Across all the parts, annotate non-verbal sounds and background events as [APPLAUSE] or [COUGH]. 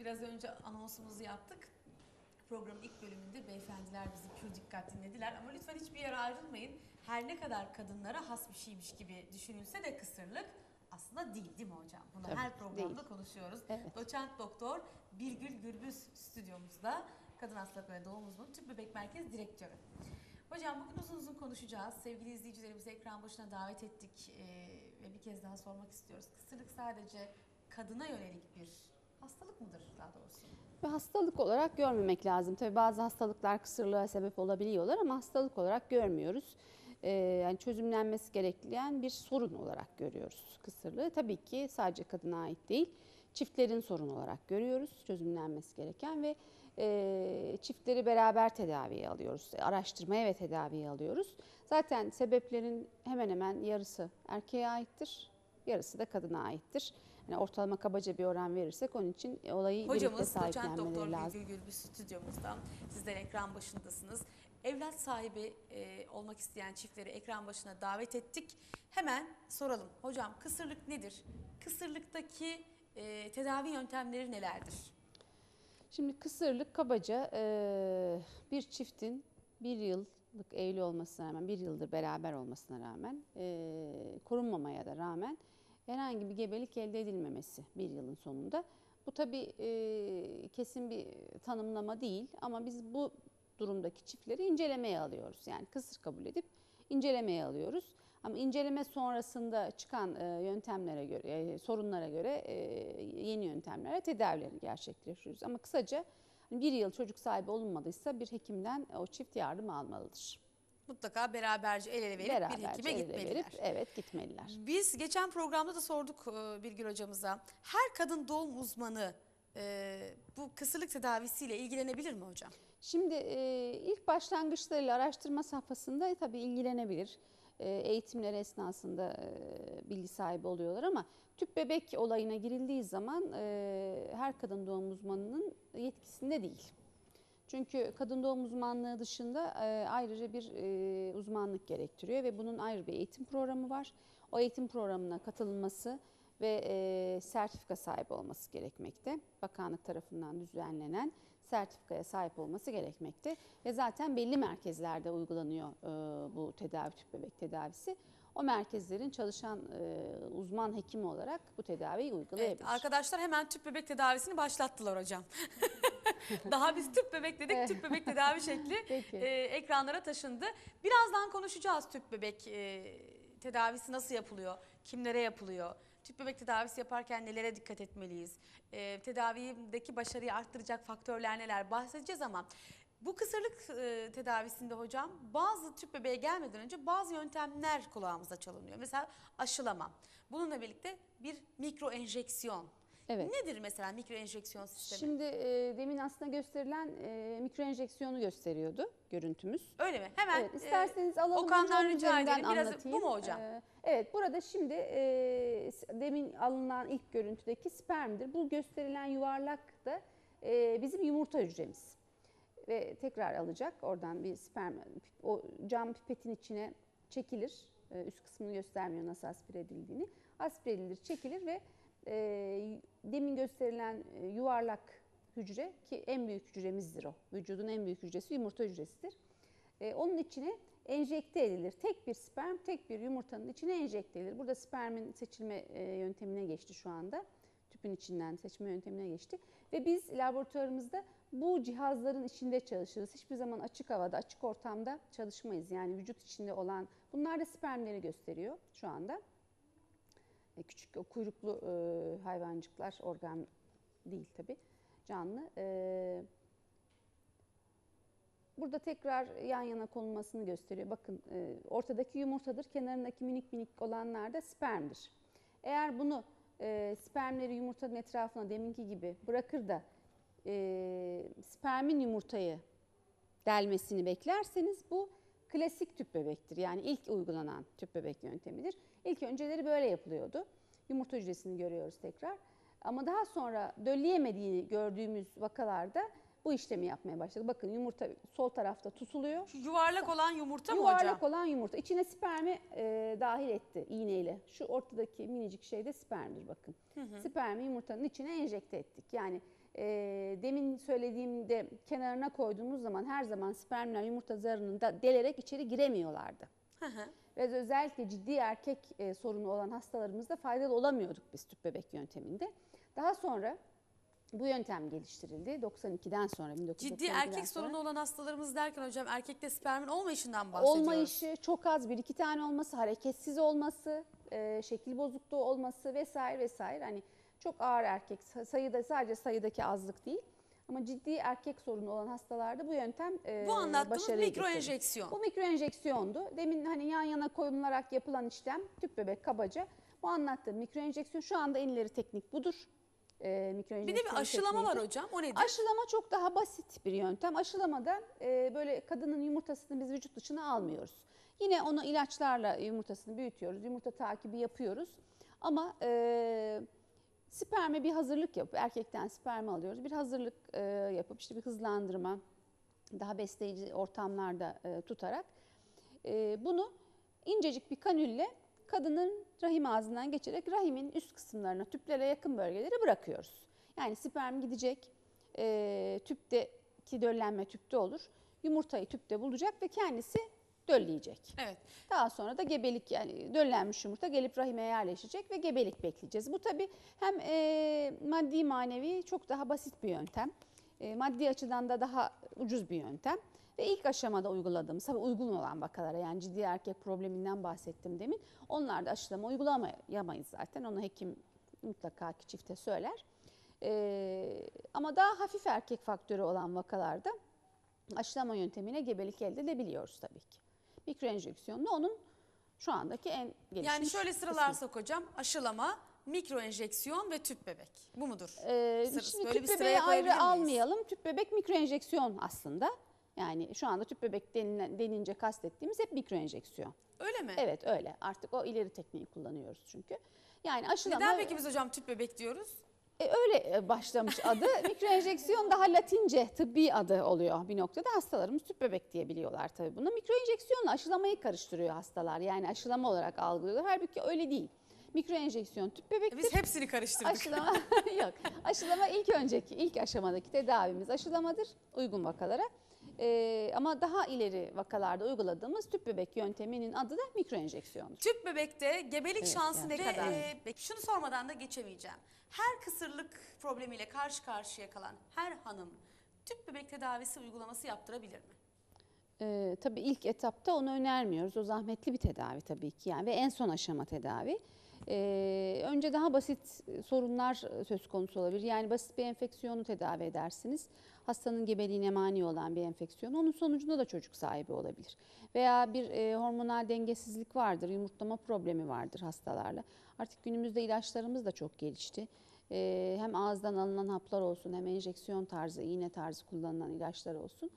Biraz önce anonsumuzu yaptık. Programın ilk bölümünde beyefendiler bizi pür dikkat dinlediler. Ama lütfen hiçbir yere ayrılmayın. Her ne kadar kadınlara has bir şeymiş gibi düşünülse de kısırlık aslında değil değil mi hocam? Bunu Tabii, her programda değil. konuşuyoruz. Evet. Doçent doktor Birgül Gürbüz stüdyomuzda. Kadın Hastalıkları ve Doğum Uzmanı Tüp Bebek Merkezi Direktörü. Hocam bugün uzun uzun konuşacağız. Sevgili izleyicilerimizi ekran başına davet ettik ee, ve bir kez daha sormak istiyoruz. Kısırlık sadece kadına yönelik bir hastalık mıdır daha doğrusu? Ve hastalık olarak görmemek lazım. Tabii bazı hastalıklar kısırlığa sebep olabiliyorlar ama hastalık olarak görmüyoruz. Ee, yani çözümlenmesi gerekleyen bir sorun olarak görüyoruz kısırlığı. Tabii ki sadece kadına ait değil, çiftlerin sorun olarak görüyoruz çözümlenmesi gereken ve e, çiftleri beraber tedaviye alıyoruz, araştırmaya ve tedaviye alıyoruz. Zaten sebeplerin hemen hemen yarısı erkeğe aittir, yarısı da kadına aittir. Yani ortalama kabaca bir oran verirsek onun için olayı birlikte Hocamız doçent sahiplenmeleri doktor lazım. Birgül Gürbüz stüdyomuzdan. Sizler ekran başındasınız. Evlat sahibi e, olmak isteyen çiftleri ekran başına davet ettik. Hemen soralım. Hocam kısırlık nedir? Kısırlıktaki e, tedavi yöntemleri nelerdir? Şimdi kısırlık kabaca e, bir çiftin bir yıllık evli olmasına rağmen, bir yıldır beraber olmasına rağmen, e, korunmamaya da rağmen herhangi bir gebelik elde edilmemesi bir yılın sonunda. Bu tabii e, kesin bir tanımlama değil ama biz bu durumdaki çiftleri incelemeye alıyoruz. Yani kısır kabul edip incelemeye alıyoruz. Ama inceleme sonrasında çıkan e, yöntemlere göre, e, sorunlara göre e, yeni yöntemlere tedavileri gerçekleştiriyoruz. Ama kısaca bir yıl çocuk sahibi olunmadıysa bir hekimden o çift yardım almalıdır. Mutlaka beraberce el ele verip bir Beraberce hekime el ele gitmeliler. verip, evet gitmeliler. Biz geçen programda da sorduk e, Birgül hocamıza. Her kadın doğum uzmanı e, bu kısırlık tedavisiyle ilgilenebilir mi hocam? Şimdi e, ilk başlangıçlarıyla araştırma safhasında tabii ilgilenebilir. E, eğitimler esnasında e, bilgi sahibi oluyorlar ama tüp bebek olayına girildiği zaman e, her kadın doğum uzmanının yetkisinde değil. Çünkü kadın doğum uzmanlığı dışında e, ayrıca bir e, uzmanlık gerektiriyor ve bunun ayrı bir eğitim programı var. O eğitim programına katılması ve e, sertifika sahibi olması gerekmekte. Bakanlık tarafından düzenlenen sertifikaya sahip olması gerekmekte. Ve zaten belli merkezlerde uygulanıyor bu tedavi tüp bebek tedavisi. O merkezlerin çalışan e, uzman hekimi olarak bu tedaviyi uygulayabilir. Evet, arkadaşlar hemen tüp bebek tedavisini başlattılar hocam. [LAUGHS] [LAUGHS] Daha biz tüp bebek dedik, tüp bebek tedavi şekli [LAUGHS] e, ekranlara taşındı. Birazdan konuşacağız tüp bebek e, tedavisi nasıl yapılıyor, kimlere yapılıyor, tüp bebek tedavisi yaparken nelere dikkat etmeliyiz, e, tedavideki başarıyı arttıracak faktörler neler bahsedeceğiz ama bu kısırlık e, tedavisinde hocam bazı tüp bebeğe gelmeden önce bazı yöntemler kulağımıza çalınıyor. Mesela aşılama. Bununla birlikte bir mikro enjeksiyon. Evet. Nedir mesela mikro enjeksiyon sistemi? Şimdi e, demin aslında gösterilen e, mikro enjeksiyonu gösteriyordu görüntümüz. Öyle mi? Hemen Evet, isterseniz e, alalım. Okan'dan rica edelim. Biraz anlatayım. bu mu hocam? Ee, evet burada şimdi e, demin alınan ilk görüntüdeki spermdir. Bu gösterilen yuvarlak da e, bizim yumurta hücremiz. Ve tekrar alacak oradan bir sperm, o cam pipetin içine çekilir. E, üst kısmını göstermiyor nasıl aspire edildiğini. Aspire edilir, çekilir ve e, demin gösterilen e, yuvarlak hücre ki en büyük hücremizdir o. Vücudun en büyük hücresi yumurta hücresidir. E, onun içine enjekte edilir. Tek bir sperm, tek bir yumurtanın içine enjekte edilir. Burada spermin seçilme e, yöntemine geçti şu anda. Tüpün içinden seçme yöntemine geçti. Ve biz laboratuvarımızda bu cihazların içinde çalışırız. Hiçbir zaman açık havada, açık ortamda çalışmayız. Yani vücut içinde olan, bunlar da spermleri gösteriyor şu anda. E, küçük o kuyruklu e, hayvancıklar, organ değil tabii, canlı. E, Burada tekrar yan yana konulmasını gösteriyor. Bakın e, ortadaki yumurtadır, kenarındaki minik minik olanlar da spermdir. Eğer bunu e, spermleri yumurtanın etrafına deminki gibi bırakır da e, spermin yumurtayı delmesini beklerseniz bu klasik tüp bebektir. Yani ilk uygulanan tüp bebek yöntemidir. İlk önceleri böyle yapılıyordu. Yumurta hücresini görüyoruz tekrar. Ama daha sonra dölleyemediğini gördüğümüz vakalarda bu işlemi yapmaya başladık. Bakın yumurta sol tarafta tutuluyor. Şu yuvarlak olan yumurta mı Yuvarlak hocam? olan yumurta. İçine spermi e, dahil etti iğneyle. Şu ortadaki minicik şey de spermdir bakın. Spermi yumurtanın içine enjekte ettik. Yani e, demin söylediğimde kenarına koyduğumuz zaman her zaman spermler yumurta zarını da delerek içeri giremiyorlardı. Hı hı. Ve özellikle ciddi erkek e, sorunu olan hastalarımızda faydalı olamıyorduk biz tüp bebek yönteminde. Daha sonra bu yöntem geliştirildi 92'den sonra 1992'den Ciddi erkek sonra. sorunu olan hastalarımız derken hocam erkekte spermin olmayışından bahsediyoruz. Olmayışı, çok az bir iki tane olması, hareketsiz olması, e, şekil bozukluğu olması vesaire vesaire. Hani çok ağır erkek sayıda sadece sayıdaki azlık değil. Ama ciddi erkek sorunu olan hastalarda bu yöntem e, Bu anlattığımız başarıyı mikro getirdi. enjeksiyon. Bu mikro enjeksiyondu. Demin hani yan yana koyularak yapılan işlem tüp bebek kabaca. Bu anlattığım mikro enjeksiyon şu anda en ileri teknik budur. E, Bir de bir aşılama var tekniğidir. hocam. O nedir? Aşılama çok daha basit bir yöntem. Aşılamada e, böyle kadının yumurtasını biz vücut dışına almıyoruz. Yine onu ilaçlarla yumurtasını büyütüyoruz. Yumurta takibi yapıyoruz. Ama e, sperme bir hazırlık yapıp erkekten sperme alıyoruz. Bir hazırlık e, yapıp işte bir hızlandırma daha besleyici ortamlarda e, tutarak e, bunu incecik bir kanülle kadının rahim ağzından geçerek rahimin üst kısımlarına tüplere yakın bölgelere bırakıyoruz. Yani sperm gidecek e, tüpteki döllenme tüpte olur. Yumurtayı tüpte bulacak ve kendisi dölleyecek. Evet. Daha sonra da gebelik yani döllenmiş yumurta gelip rahime yerleşecek ve gebelik bekleyeceğiz. Bu tabii hem e, maddi manevi çok daha basit bir yöntem. E, maddi açıdan da daha ucuz bir yöntem. Ve ilk aşamada uyguladığımız, tabii uygun olan vakalara yani ciddi erkek probleminden bahsettim demin. Onlarda aşılama uygulayamayız zaten. Onu hekim mutlaka ki çifte söyler. E, ama daha hafif erkek faktörü olan vakalarda aşılama yöntemiyle gebelik elde edebiliyoruz tabii ki. Mikroenjeksiyonla onun şu andaki en gelişmiş Yani şöyle kısmı. sıralarsak hocam aşılama, mikro enjeksiyon ve tüp bebek. Bu mudur? Ee, şimdi böyle tüp bir bebeği ayrı almayalım. Tüp bebek mikroenjeksiyon aslında. Yani şu anda tüp bebek denilen, denince kastettiğimiz hep mikroenjeksiyon. Öyle mi? Evet öyle. Artık o ileri tekniği kullanıyoruz çünkü. Yani aşılama Neden peki biz hocam tüp bebek diyoruz? E, öyle e, başlamış adı. [LAUGHS] Mikroenjeksiyon daha latince tıbbi adı oluyor bir noktada. Hastalarımız tüp bebek diye biliyorlar tabii bunu. Mikroenjeksiyonla aşılamayı karıştırıyor hastalar. Yani aşılama olarak algılıyorlar. Halbuki öyle değil. Mikroenjeksiyon tüp bebektir. Biz hepsini karıştırdık. Aşılama [LAUGHS] yok. Aşılama ilk önceki, ilk aşamadaki tedavimiz aşılamadır uygun vakalara. Ee, ama daha ileri vakalarda uyguladığımız tüp bebek yönteminin adı da mikroenjeksiyondur. Tüp bebekte gebelik Evet, şansı ne yani. kadar? Ve, Ee, peki şunu sormadan da geçemeyeceğim. Her kısırlık problemiyle karşı karşıya kalan her hanım tüp bebek tedavisi uygulaması yaptırabilir mi? Ee, tabii ilk etapta onu önermiyoruz. O zahmetli bir tedavi tabii ki yani ve en son aşama tedavi. Ee, önce daha basit sorunlar söz konusu olabilir. Yani basit bir enfeksiyonu tedavi edersiniz. Hastanın gebeliğine mani olan bir enfeksiyon. Onun sonucunda da çocuk sahibi olabilir. Veya bir e, hormonal dengesizlik vardır, yumurtlama problemi vardır hastalarla. Artık günümüzde ilaçlarımız da çok gelişti. Ee, hem ağızdan alınan haplar olsun hem enjeksiyon tarzı, iğne tarzı kullanılan ilaçlar olsun.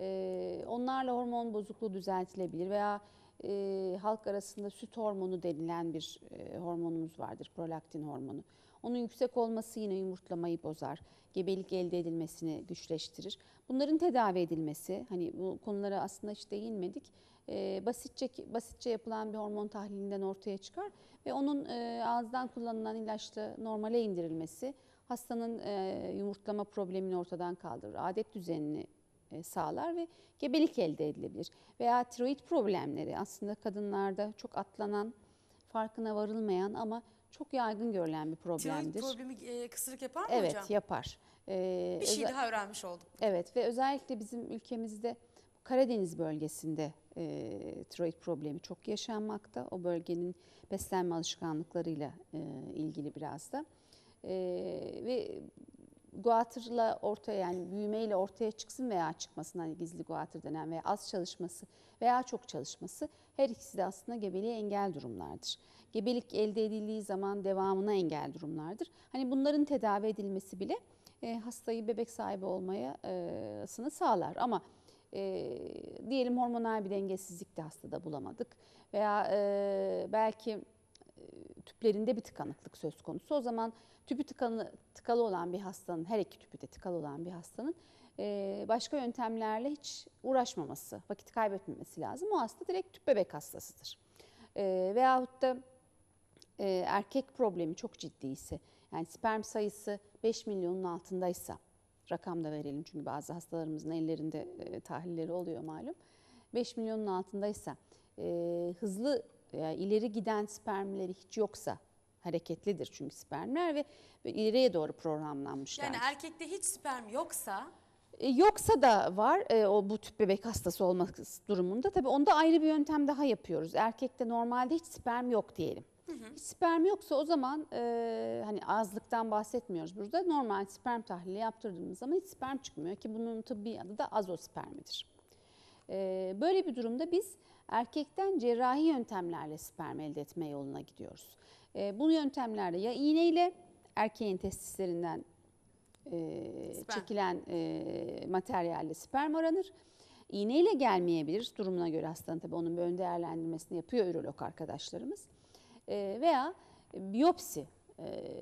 Ee, onlarla hormon bozukluğu düzeltilebilir veya e, halk arasında süt hormonu denilen bir e, hormonumuz vardır, prolaktin hormonu. Onun yüksek olması yine yumurtlamayı bozar, gebelik elde edilmesini güçleştirir. Bunların tedavi edilmesi, hani bu konulara aslında hiç değinmedik, e, basitçe basitçe yapılan bir hormon tahlilinden ortaya çıkar ve onun e, ağızdan kullanılan ilaçla normale indirilmesi hastanın e, yumurtlama problemini ortadan kaldırır, adet düzenini sağlar ve gebelik elde edilebilir. Veya tiroid problemleri aslında kadınlarda çok atlanan, farkına varılmayan ama çok yaygın görülen bir Tiroid problemdir. problemi e, kısırlık yapar mı evet hocam? yapar. Ee, Bir şey daha öğrenmiş olduk. Evet ve özellikle bizim ülkemizde Karadeniz bölgesinde e, tiroid problemi çok yaşanmakta. O bölgenin beslenme alışkanlıklarıyla e, ilgili biraz da. E, ve guatırla ortaya yani büyümeyle ortaya çıksın veya çıkmasın hani gizli guatır denen veya az çalışması veya çok çalışması her ikisi de aslında gebeliğe engel durumlardır. Gebelik elde edildiği zaman devamına engel durumlardır. Hani bunların tedavi edilmesi bile e, hastayı bebek sahibi olmayasını sağlar ama e, diyelim hormonal bir dengesizlik de hastada bulamadık veya e, belki e, tüplerinde bir tıkanıklık söz konusu. O zaman tüpü tıkalı, tıkalı olan bir hastanın, her iki tüpü de tıkalı olan bir hastanın e, başka yöntemlerle hiç uğraşmaması, vakit kaybetmemesi lazım. O hasta direkt tüp bebek hastasıdır. E, veyahut da e, erkek problemi çok ciddiyse, Yani sperm sayısı 5 milyonun altındaysa rakam da verelim çünkü bazı hastalarımızın ellerinde e, tahlilleri oluyor malum. 5 milyonun altındaysa e, hızlı e, ileri giden spermleri hiç yoksa hareketlidir çünkü spermler ve, ve ileriye doğru programlanmışlar. Yani erkekte hiç sperm yoksa E, Yoksa da var e, o bu tüp bebek hastası olmak durumunda. Tabii onda ayrı bir yöntem daha yapıyoruz. Erkekte normalde hiç sperm yok diyelim. Hiç sperm yoksa o zaman e, hani azlıktan bahsetmiyoruz burada. Normal sperm tahlili yaptırdığımız zaman hiç sperm çıkmıyor ki bunun tıbbi adı da azospermidir. E, böyle bir durumda biz erkekten cerrahi yöntemlerle sperm elde etme yoluna gidiyoruz. E, bu yöntemlerde ya iğneyle erkeğin testislerinden e, Sperm. çekilen e, materyalle sperm aranır. İğneyle gelmeyebilir durumuna göre hastanın tabii onun bir ön değerlendirmesini yapıyor ürolog arkadaşlarımız. E, veya biyopsi e,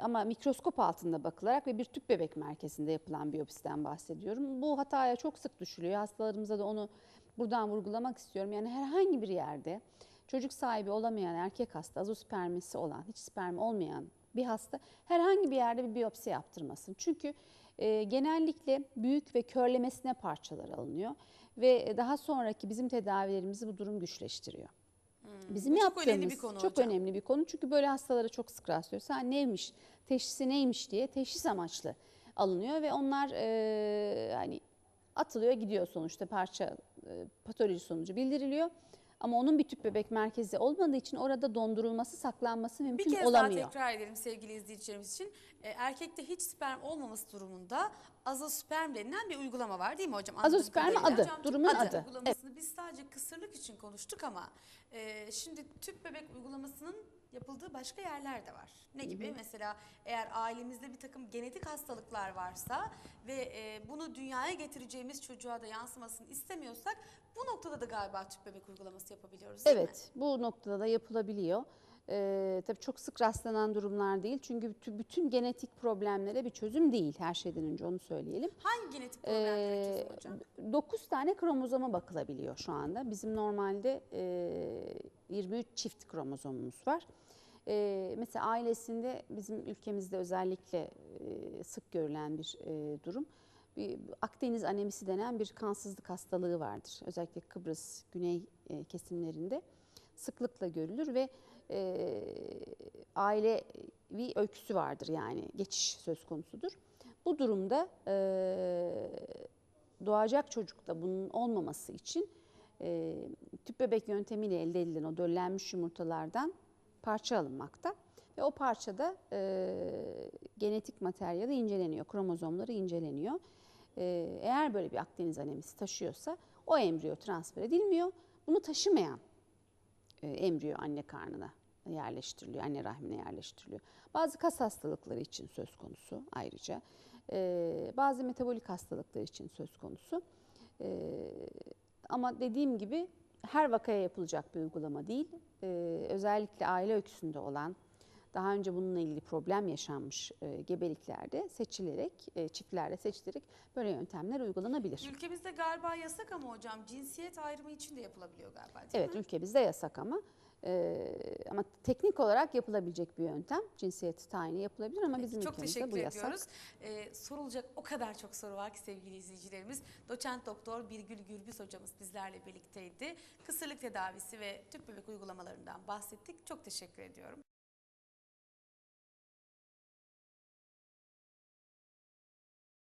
ama mikroskop altında bakılarak ve bir tüp bebek merkezinde yapılan biyopsiden bahsediyorum. Bu hataya çok sık düşülüyor. Hastalarımıza da onu buradan vurgulamak istiyorum. Yani herhangi bir yerde çocuk sahibi olamayan erkek hasta, azospermisi olan, hiç sperm olmayan bir hasta herhangi bir yerde bir biyopsi yaptırmasın. Çünkü e, genellikle büyük ve körlemesine parçalar alınıyor ve daha sonraki bizim tedavilerimizi bu durum güçleştiriyor. Bizim Bu çok yaptığımız önemli bir konu çok hocam. önemli bir konu çünkü böyle hastalara çok sık rastlıyoruz. Ha neymiş, teşhisi neymiş diye teşhis amaçlı alınıyor ve onlar e, hani atılıyor gidiyor sonuçta parça e, patoloji sonucu bildiriliyor. Ama onun bir tüp bebek merkezi olmadığı için orada dondurulması, saklanması bir mümkün kez olamıyor. daha tekrar edelim sevgili izleyicilerimiz için. E, erkekte hiç sperm olmaması durumunda azosperm denilen bir uygulama var değil mi hocam? Anladığım Azosperm kadarıyla. adı, durumun adı. Uygulamasını biz sadece kısırlık için konuştuk ama e, şimdi tüp bebek uygulamasının yapıldığı başka yerler de var. Ne gibi? Mesela eğer ailemizde bir takım genetik hastalıklar varsa ve e, bunu dünyaya getireceğimiz çocuğa da yansımasını istemiyorsak bu noktada da galiba tüp bebek uygulaması yapabiliyoruz değil mi? Evet, bu noktada da yapılabiliyor. Ee, tabii çok sık rastlanan durumlar değil. Çünkü bütün, genetik problemlere bir çözüm değil her şeyden önce onu söyleyelim. Hangi genetik problemlere Ee, çözüm hocam? 9 tane kromozoma bakılabiliyor şu anda. Bizim normalde e, 23 çift kromozomumuz var. E, mesela ailesinde bizim ülkemizde özellikle e, sık görülen bir e, durum. Bir Akdeniz anemisi denen bir kansızlık hastalığı vardır. Özellikle Kıbrıs, Güney e, kesimlerinde sıklıkla görülür ve e, ailevi öyküsü vardır yani geçiş söz konusudur. Bu durumda e, doğacak çocukta bunun olmaması için e, tüp bebek yöntemiyle elde edilen o döllenmiş yumurtalardan parça alınmakta. Ve o parçada e, genetik materyali inceleniyor, kromozomları inceleniyor. E, eğer böyle bir Akdeniz anemisi taşıyorsa o embriyo transfer edilmiyor. Bunu taşımayan e, embriyo anne karnına yerleştiriliyor, anne rahmine yerleştiriliyor. Bazı kas hastalıkları için söz konusu ayrıca. E, bazı metabolik hastalıklar için söz konusu. E, ama dediğim gibi her vakaya yapılacak bir uygulama değil. E, özellikle aile öyküsünde olan, daha önce bununla ilgili problem yaşanmış e, gebeliklerde seçilerek, e, çiftlerde seçilerek böyle yöntemler uygulanabilir. Ülkemizde galiba yasak ama hocam cinsiyet ayrımı için de yapılabiliyor galiba değil Evet mi? ülkemizde yasak ama e, ama teknik olarak yapılabilecek bir yöntem. Cinsiyet tayini yapılabilir ama bizim Çok ülkemizde teşekkür bu yasak. ediyoruz. Ee, sorulacak o kadar çok soru var ki sevgili izleyicilerimiz. Doçent Doktor Birgül Gürbüz hocamız bizlerle birlikteydi. Kısırlık tedavisi ve tüp bebek uygulamalarından bahsettik. Çok teşekkür ediyorum.